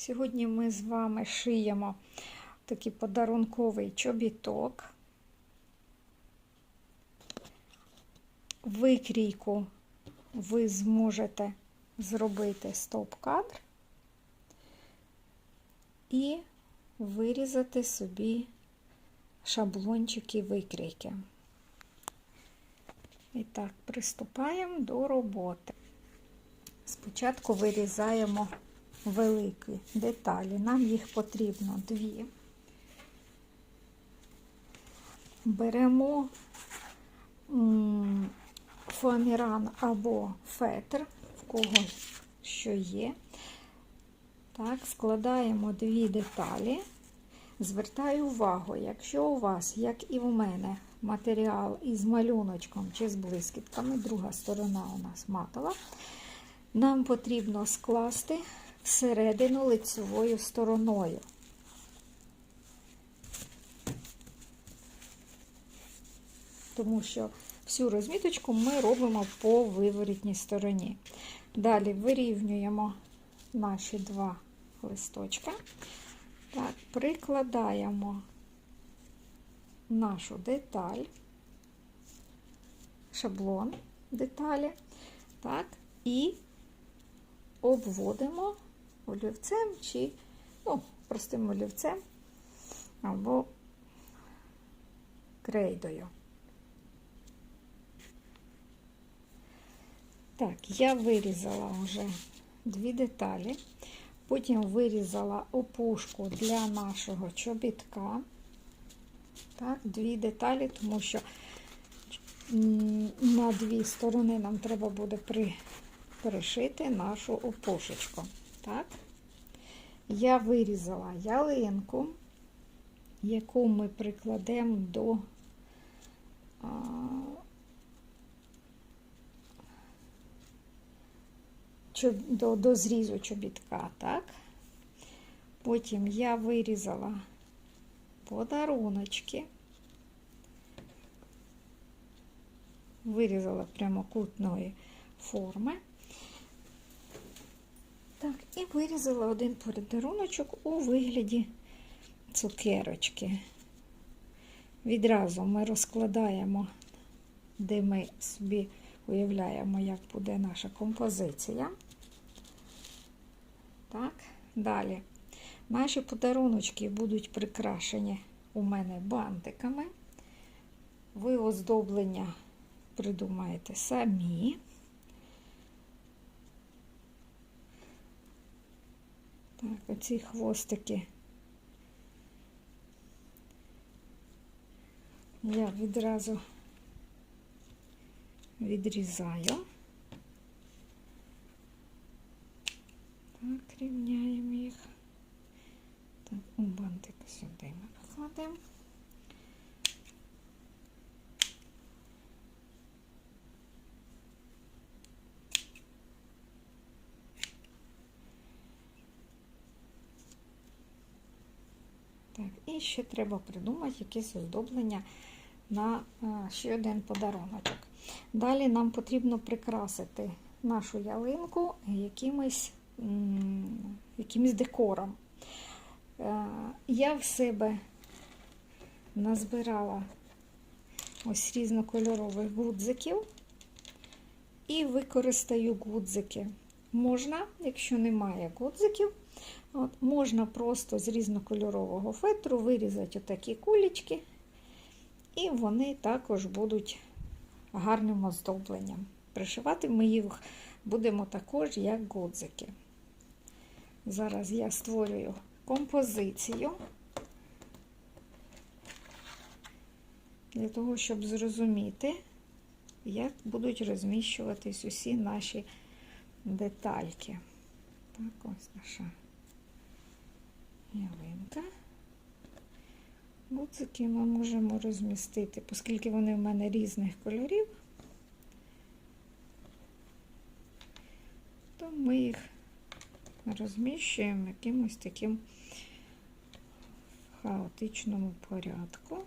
Сьогодні ми з вами шиємо такий подарунковий чобіток. Викрійку ви зможете зробити стоп-кадр і вирізати собі шаблончики викрійки. І так, приступаємо до роботи. Спочатку вирізаємо великі деталі. Нам їх потрібно дві. Беремо фоаміран або фетр, в кого що є. Так, складаємо дві деталі. Звертаю увагу, якщо у вас, як і в мене, матеріал із малюночком чи з блискітками, друга сторона у нас матова, нам потрібно скласти всередину лицевою стороною. Тому що всю розміточку ми робимо по виворітній стороні. Далі вирівнюємо наші два листочка. Так, прикладаємо нашу деталь, шаблон деталі, так, і обводимо олівцем чи, ну, простим олівцем або крейдою. Так, я вирізала вже дві деталі, потім вирізала опушку для нашого чобітка. Так, дві деталі, тому що на дві сторони нам треба буде при, пришити нашу опушечку. Так? Я вирізала ялинку, яку ми прикладемо до а, до, до зрізу чобітка, так? Потім я вирізала подаруночки, вирізала прямокутної форми. Так, і вирізала один подаруночок у вигляді цукерочки. Відразу ми розкладаємо, де ми собі уявляємо, як буде наша композиція. Так, далі. Наші подаруночки будуть прикрашені у мене бантиками. Ви оздоблення придумаєте самі. Так, оці хвостики я відразу відрізаю. Так, рівняємо їх. Так, у бантик сюди ми покладемо. Так, і ще треба придумати якесь оздоблення на ще один подаруночок. Далі нам потрібно прикрасити нашу ялинку якимось, якимось декором. Я в себе назбирала ось різнокольорових гудзиків і використаю гудзики. Можна, якщо немає гудзиків, от, можна просто з різнокольорового фетру вирізати отакі кулечки, і вони також будуть гарним оздобленням. Пришивати ми їх будемо також як гудзики. Зараз я створюю композицію для того, щоб зрозуміти, як будуть розміщуватись усі наші детальки. Так, ось наша ялинка. Гудзики ми можемо розмістити, оскільки вони в мене різних кольорів, то ми їх розміщуємо якимось таким хаотичному порядку.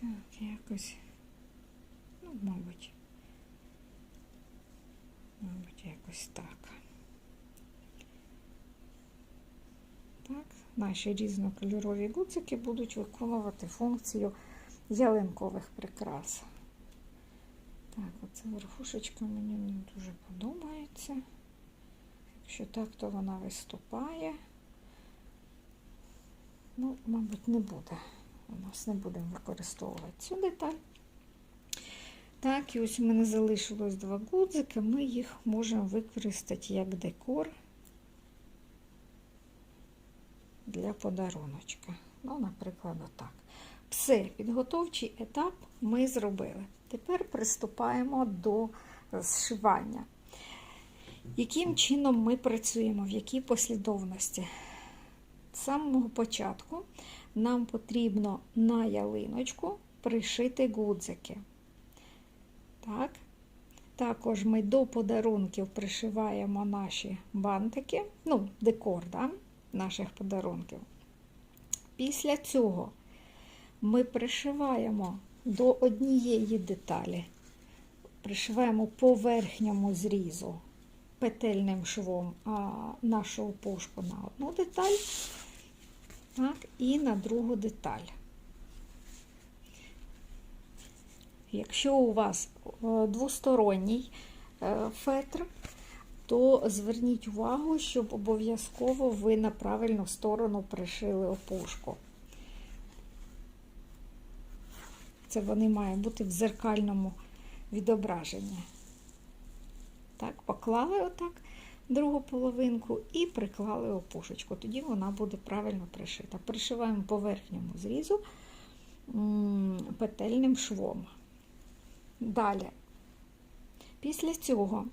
Так, якось, ну, мабуть, мабуть, якось так. Наші різнокольорові гудзики будуть виконувати функцію ялинкових прикрас. Так, оце верхушечка мені не дуже подобається. Якщо так, то вона виступає. Ну, мабуть, не буде. У нас не будемо використовувати цю деталь. Так, і ось у мене залишилось два гудзики, ми їх можемо використати як декор для подаруночка. Ну, наприклад, отак. Все, підготовчий етап ми зробили. Тепер приступаємо до зшивання. Яким чином ми працюємо, в якій послідовності? З самого початку нам потрібно на ялиночку пришити гудзики. Так. Також ми до подарунків пришиваємо наші бантики, ну, декор да, наших подарунків. Після цього ми пришиваємо до однієї деталі, пришиваємо по верхньому зрізу петельним швом а, нашу опушку на одну деталь, так, і на другу деталь. Якщо у вас е, двосторонній е, фетр, то зверніть увагу, щоб обов'язково ви на правильну сторону пришили опушку. Це вони мають бути в зеркальному відображенні. Так, поклали отак другу половинку і приклали опушечку. Тоді вона буде правильно пришита. Пришиваємо по верхньому зрізу петельним швом. Далі, після цього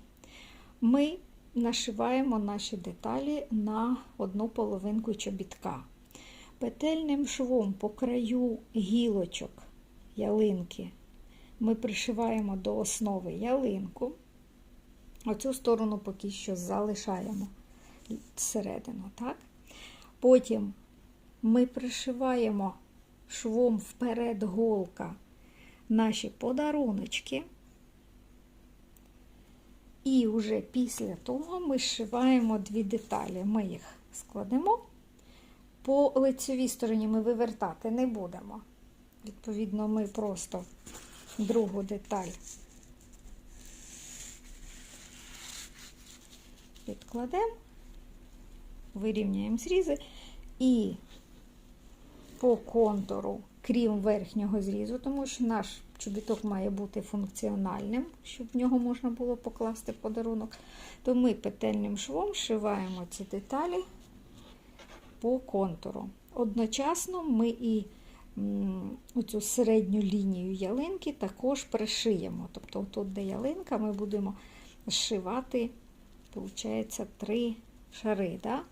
ми нашиваємо наші деталі на одну половинку чобітка. Петельним швом по краю гілочок ялинки ми пришиваємо до основи ялинку. Оцю сторону поки що залишаємо всередину. так? Потім ми пришиваємо швом вперед голка наші подаруночки. І вже після того ми зшиваємо дві деталі. Ми їх складемо. По лицевій стороні ми вивертати не будемо. Відповідно, ми просто другу деталь підкладемо, вирівняємо зрізи і по контуру, крім верхнього зрізу, тому що наш чобіток має бути функціональним, щоб в нього можна було покласти подарунок, то ми петельним швом шиваємо ці деталі по контуру. Одночасно ми і оцю середню лінію ялинки також пришиємо. Тобто, тут, де ялинка, ми будемо зшивати, виходить, три шари, да?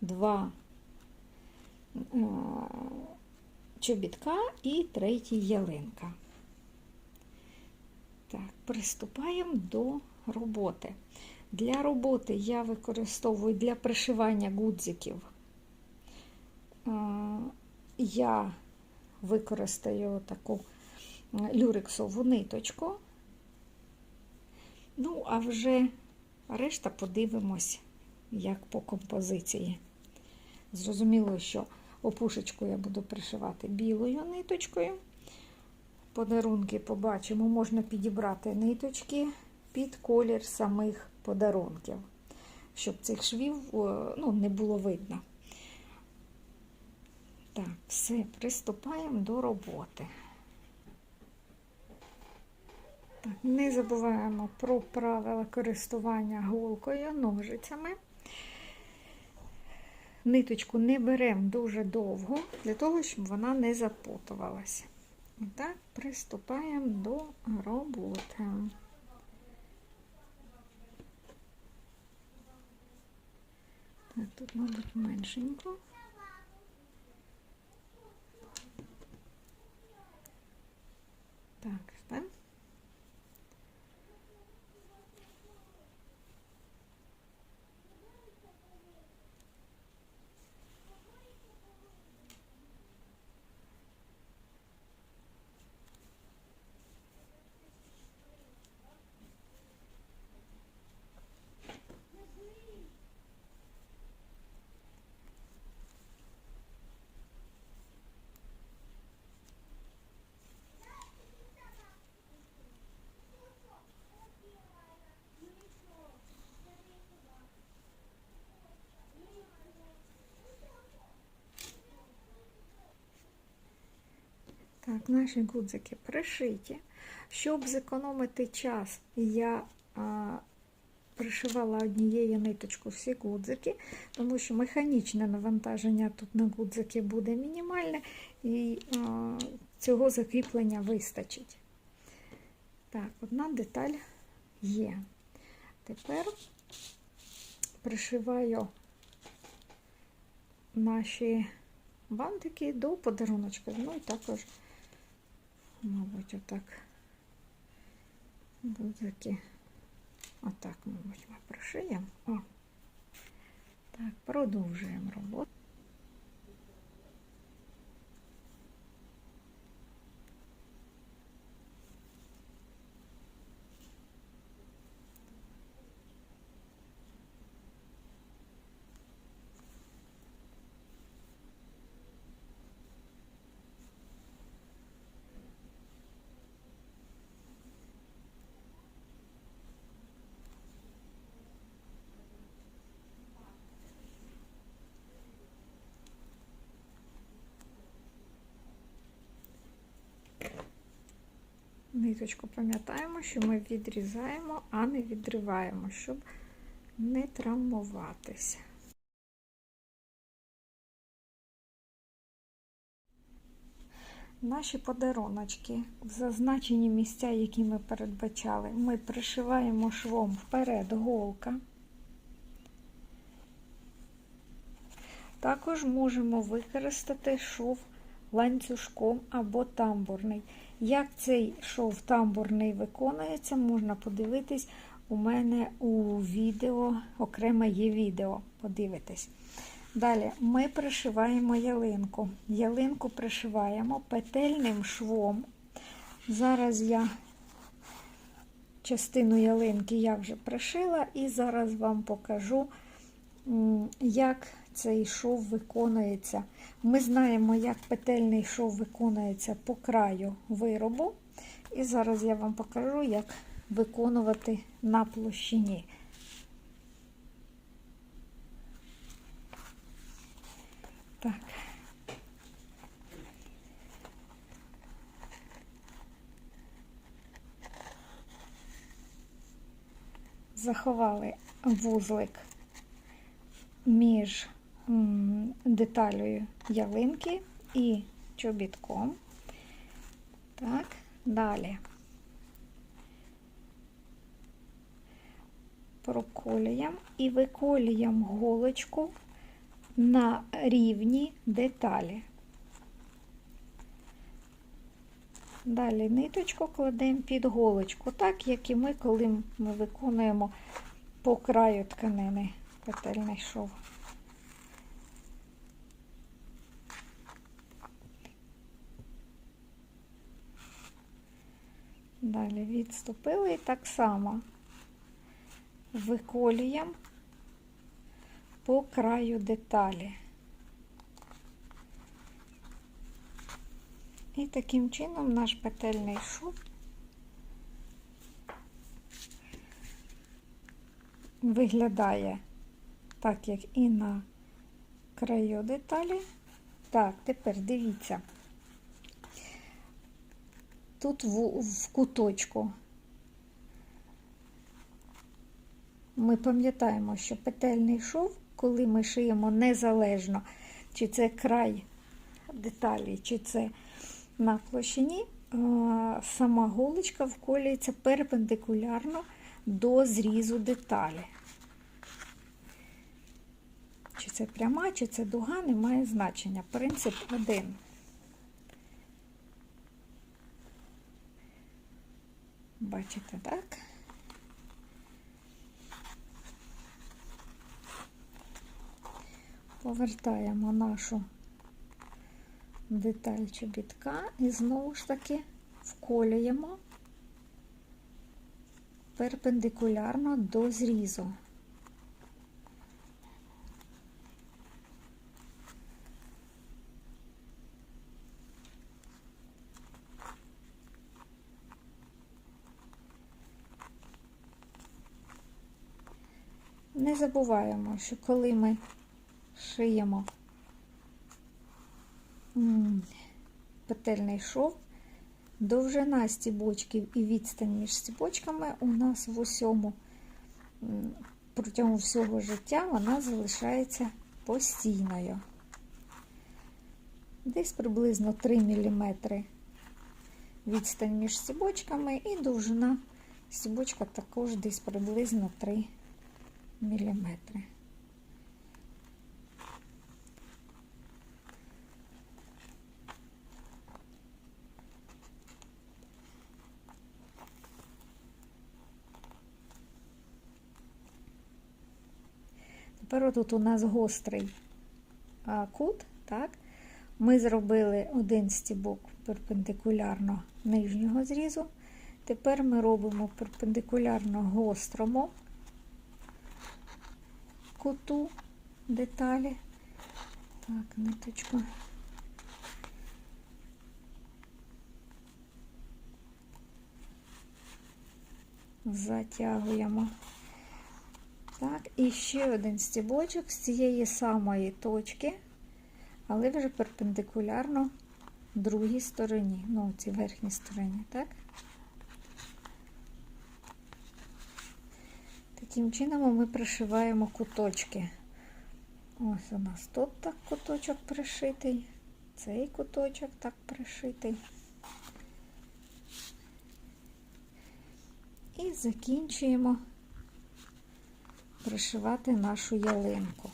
два е, чобітка і третій ялинка. Так, приступаємо до роботи. Для роботи я використовую для пришивання гудзиків. Я використаю таку люрексову ниточку. Ну, а вже решта подивимось, як по композиції. Зрозуміло, що опушечку я буду пришивати білою ниточкою. Подарунки побачимо, можна підібрати ниточки під колір самих подарунків, щоб цих швів ну, не було видно. Так, все, приступаємо до роботи. Так, Не забуваємо про правила користування голкою, ножицями. Ниточку не беремо дуже довго, для того, щоб вона не запутувалася. І так, приступаємо до роботи. Так, тут, мабуть, меншенько. Так, наші гудзики пришиті. Щоб зекономити час, я а, пришивала однією ниточкою всі гудзики, тому що механічне навантаження тут на гудзики буде мінімальне, і а, цього закріплення вистачить. Так, одна деталь є. Тепер пришиваю наші бантики до подаруночка. Ну і також, мабуть, отак гудзики. Отак, мабуть, ми пришиємо. О. Так, продовжуємо роботу. Ниточку пам'ятаємо, що ми відрізаємо, а не відриваємо, щоб не травмуватися. Наші подаруночки в зазначені місця, які ми передбачали, ми пришиваємо швом вперед голка. Також можемо використати шов ланцюжком або тамбурний. Як цей шов тамбурний виконується, можна подивитись у мене у відео, окреме є відео, подивитись. Далі ми пришиваємо ялинку. Ялинку пришиваємо петельним швом. Зараз я частину ялинки я вже пришила, і зараз вам покажу, як цей шов виконується. Ми знаємо, як петельний шов виконується по краю виробу. І зараз я вам покажу, як виконувати на площині. Так. Заховали вузлик між деталею ялинки і чобітком. Так, далі проколюємо і виколюємо голочку на рівні деталі. Далі ниточку кладемо під голочку, так як і ми, коли ми виконуємо по краю тканини петельний шов. Далі відступили і так само виколюємо по краю деталі. І таким чином наш петельний шов виглядає так, як і на краю деталі. Так, тепер дивіться, тут в, в куточку ми пам'ятаємо, що петельний шов, коли ми шиємо незалежно, чи це край деталі, чи це на площині, сама голочка вколюється перпендикулярно до зрізу деталі. Чи це пряма, чи це дуга, не має значення. Принцип один. Бачите, так? Повертаємо нашу деталь чобітка і знову ж таки вколюємо перпендикулярно до зрізу. Не забуваємо, що коли ми шиємо петельний шов. Довжина стібочків і відстань між стібочками у нас в усьому протягом всього життя вона залишається постійною. Десь приблизно 3 мм відстань між стібочками і довжина стібочка також десь приблизно 3 мм. Тепер тут у нас гострий кут, так? Ми зробили один стібок перпендикулярно нижнього зрізу. Тепер ми робимо перпендикулярно гострому куту деталі. Так, ниточку. Затягуємо. Так, і ще один стібочок з цієї самої точки, але вже перпендикулярно другій стороні, ну, цій верхній стороні, так? Таким чином ми пришиваємо куточки. Ось у нас тут так куточок пришитий, цей куточок так пришитий. І закінчуємо пришивати нашу ялинку.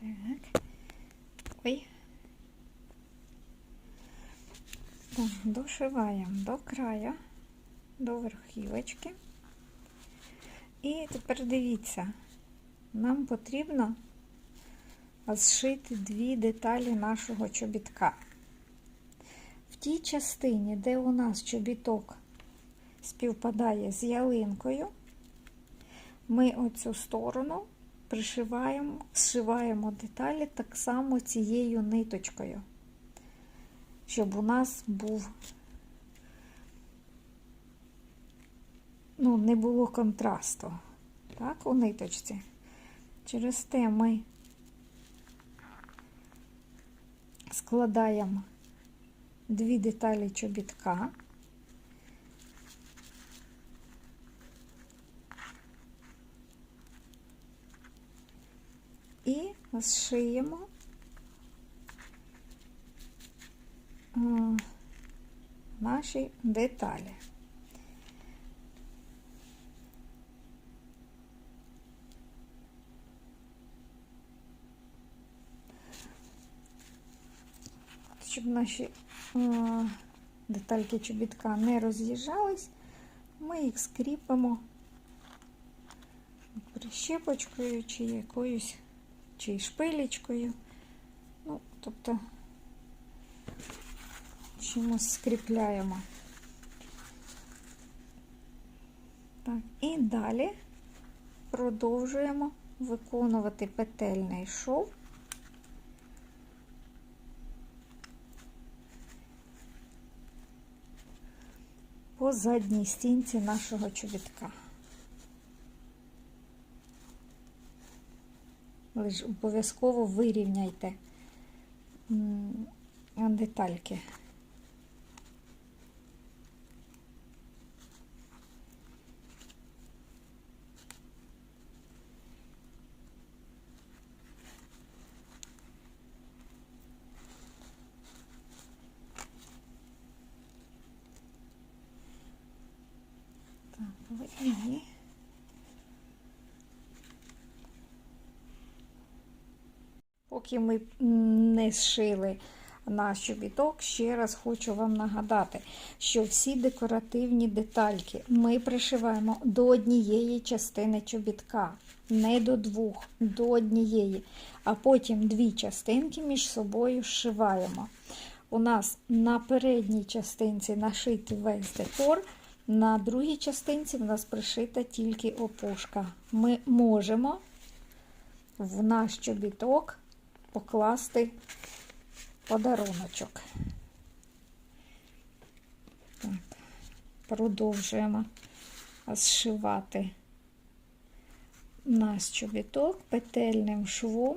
Так. Ой. Так, дошиваємо до краю, до верхівочки. І тепер дивіться, нам потрібно зшити дві деталі нашого чобітка. В тій частині, де у нас чобіток співпадає з ялинкою, ми оцю сторону пришиваємо, зшиваємо деталі так само цією ниточкою, щоб у нас був, ну, не було контрасту, так, у ниточці. Через те ми складаємо дві деталі чобітка. І зшиємо е, наші деталі. Щоб наші е, детальки чобітка не роз'їжджались, ми їх скріпимо прищепочкою чи якоюсь чи шпилечкою. Ну, тобто чимось скріпляємо. Так, і далі продовжуємо виконувати петельний шов. Задній стінці нашого чобітка. Обов'язково вирівняйте детальки. І поки ми не зшили наш чобіток, ще раз хочу вам нагадати, що всі декоративні детальки ми пришиваємо до однієї частини чобітка, не до двох, до однієї, а потім дві частинки між собою зшиваємо. У нас на передній частинці нашитий весь декор. На другій частинці в нас пришита тільки опушка. Ми можемо в наш чобіток покласти подаруночок. Так, продовжуємо зшивати наш чобіток петельним швом.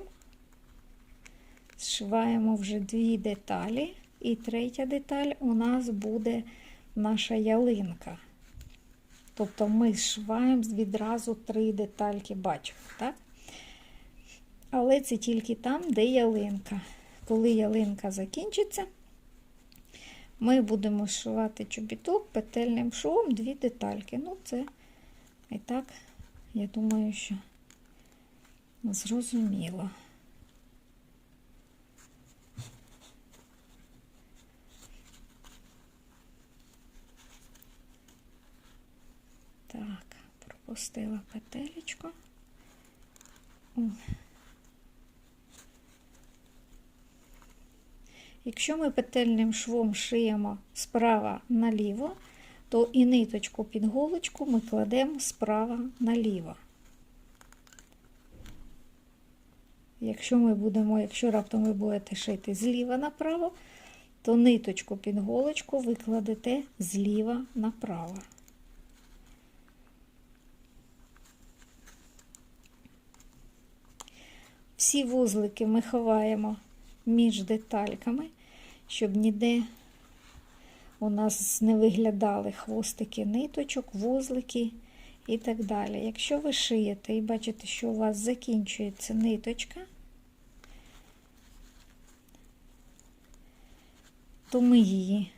Зшиваємо вже дві деталі, і третя деталь у нас буде наша ялинка. Тобто ми зшиваємо відразу три детальки, бачимо, так? Але це тільки там, де ялинка. Коли ялинка закінчиться, ми будемо зшивати чобіток петельним швом дві детальки. Ну, це і так, я думаю, що зрозуміло. Так, пропустила петелечку. Якщо ми петельним швом шиємо справа наліво, то і ниточку під голочку ми кладемо справа наліво. Якщо ми будемо, якщо раптом ви будете шити зліва направо, то ниточку під голочку ви кладете зліва направо. Всі вузлики ми ховаємо між детальками, щоб ніде у нас не виглядали хвостики ниточок, вузлики і так далі. Якщо ви шиєте і бачите, що у вас закінчується ниточка, то ми її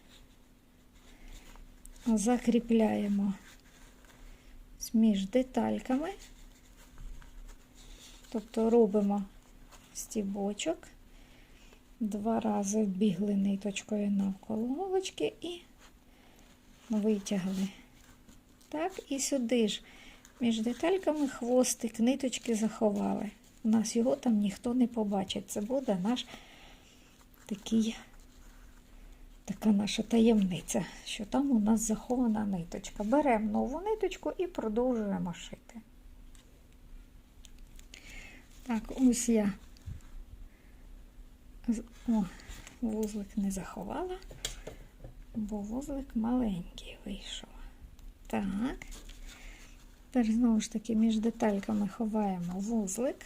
закріпляємо між детальками, тобто робимо стібочок, два рази вбігли ниточкою навколо голочки і витягли. Так, і сюди ж між детальками хвостик, ниточки заховали. У нас його там ніхто не побачить. Це буде наш такий, така наша таємниця, що там у нас захована ниточка. Беремо нову ниточку і продовжуємо шити. Так, ось я о, вузлик не заховала, бо вузлик маленький вийшов. Так, тепер знову ж таки між детальками ховаємо вузлик,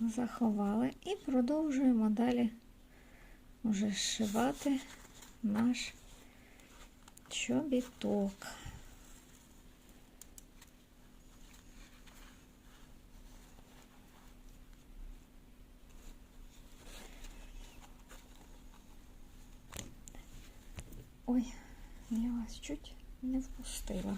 заховали і продовжуємо далі вже зшивати наш чобіток. Ой, я вас чуть не впустила.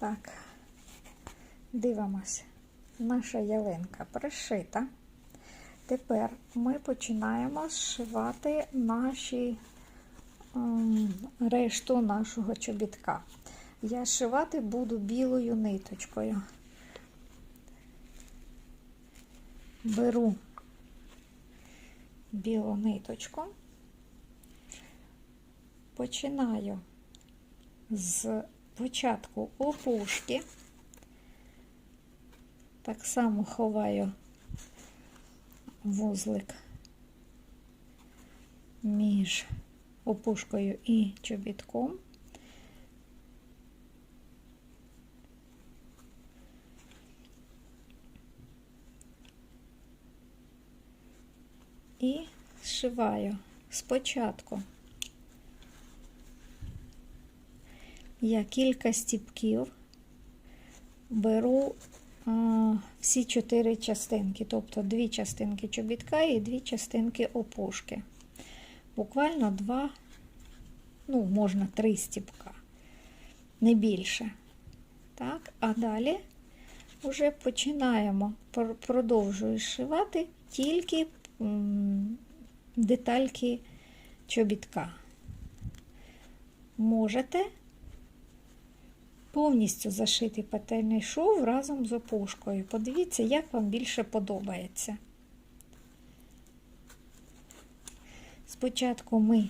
Так, дивимося. Наша ялинка пришита. Тепер ми починаємо зшивати наші ем, решту нашого чобітка. Я зшивати буду білою ниточкою. Беру білу ниточку, починаю з початку опушки, так само ховаю вузлик між опушкою і чобітком. І зшиваю спочатку я кілька стіпків беру всі чотири частинки, тобто дві частинки чобітка і дві частинки опушки. Буквально два, ну, можна три стіпка, не більше. Так, а далі вже починаємо, продовжую зшивати тільки детальки чобітка. Можете повністю зашити петельний шов разом з опушкою. Подивіться, як вам більше подобається. спочатку ми,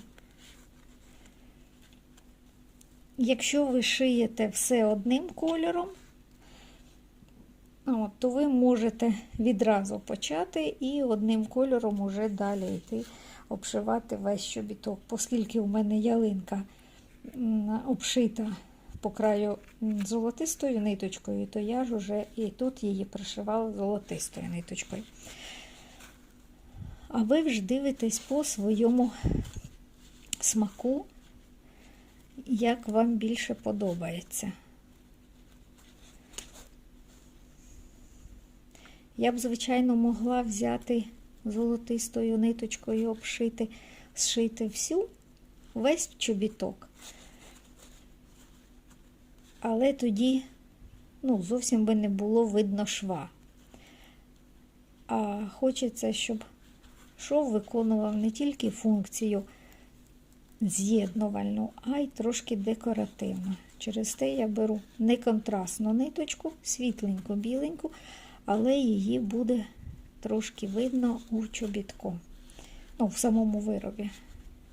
якщо ви шиєте все одним кольором, от, то ви можете відразу почати і одним кольором уже далі йти обшивати весь чобіток. Оскільки у мене ялинка обшита по краю золотистою ниточкою, то я ж уже і тут її пришивала золотистою ниточкою. А ви вже дивитесь по своєму смаку, як вам більше подобається. Я б, звичайно, могла взяти золотистою ниточкою, обшити, зшити всю, весь чобіток. Але тоді ну, зовсім би не було видно шва. А хочеться, щоб шов виконував не тільки функцію з'єднувальну, а й трошки декоративну. Через те я беру не контрастну ниточку, світленьку, біленьку, але її буде трошки видно у чобітку. Ну, в самому виробі.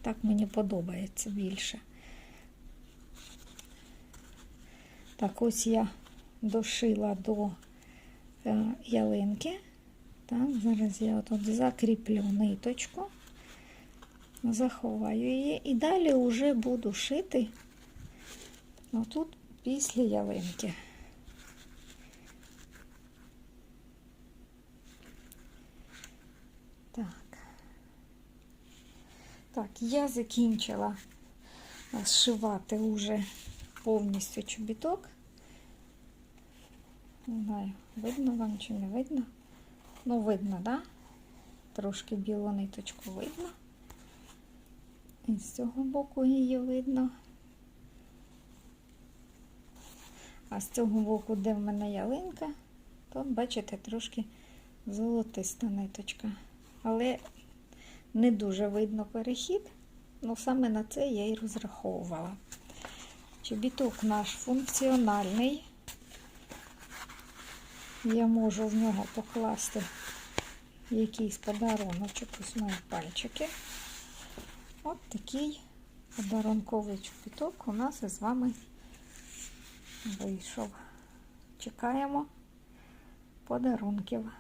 Так мені подобається більше. Так, ось я дошила до е, ялинки. Так, зараз я тут закріплю ниточку, заховаю її і далі вже буду шити отут після ялинки. Так. Так, я закінчила зшивати уже повністю чобіток. Не знаю, видно вам чи не видно. Ну, видно, да? Трошки білу ниточку видно. І з цього боку її видно. А з цього боку, де в мене ялинка, то, бачите, трошки золотиста ниточка. Але не дуже видно перехід. Ну, саме на це я і розраховувала. Чобіток наш функціональний. Я можу в нього покласти якийсь подаруночок, ось мої пальчики. От такий подарунковий чобіток у нас із вами вийшов. Чекаємо подарунків.